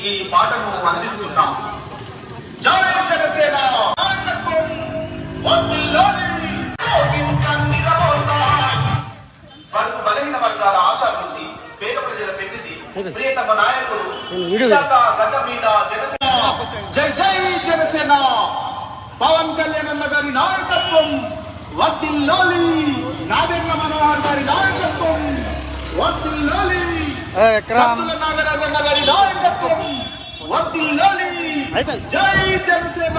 ఈ పాటను అందిస్తున్నాం జై జనసేన! నాయకత్వం వర్ధిల్లాలి. బలహీన వర్గాల ఆశావృద్ధి పేద ప్రజల పెన్నిధి ప్రియతమ నాయకుడు విశాఖ గడ్డ మీద జనసేన జై జై జనసేన! పవన్ కళ్యాణ్ అన్న గారి నాయకత్వం వర్ధిల్లాలి నాగేంద్ర మనోహర్ గారి నాయకత్వం వర్ధిల్లాలి కత్తుల నాగరాజన్న గారి నాయకత్వం. వర్ధిల్లాలి జై జనసేన.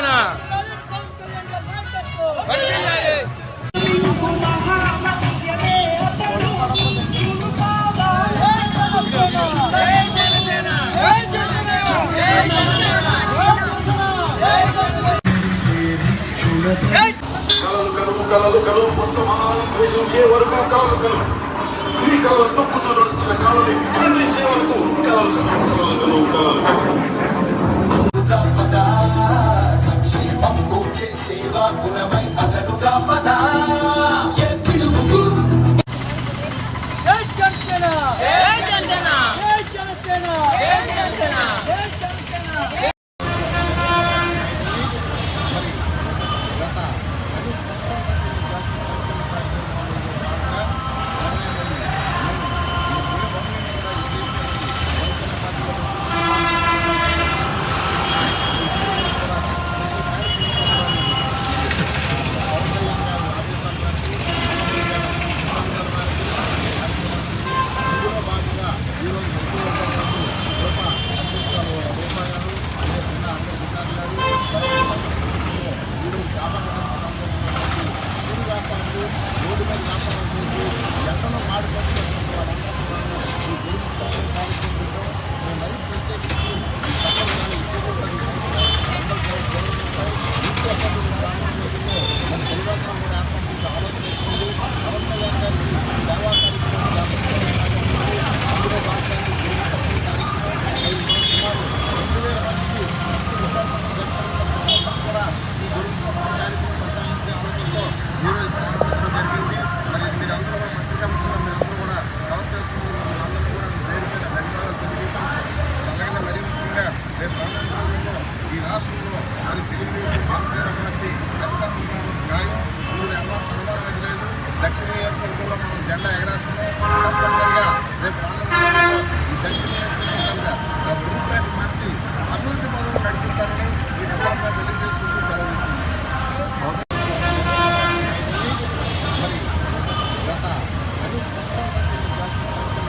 కలలు కలవు కలలు కలువు వర్తమానం వేసుకే వరకు కాలం కలవు మీ కలలు తొక్కుతూ నడుస్తున్న కాలని ఖండించే వరకు కలలు కలువు కలలు కలువు కలలు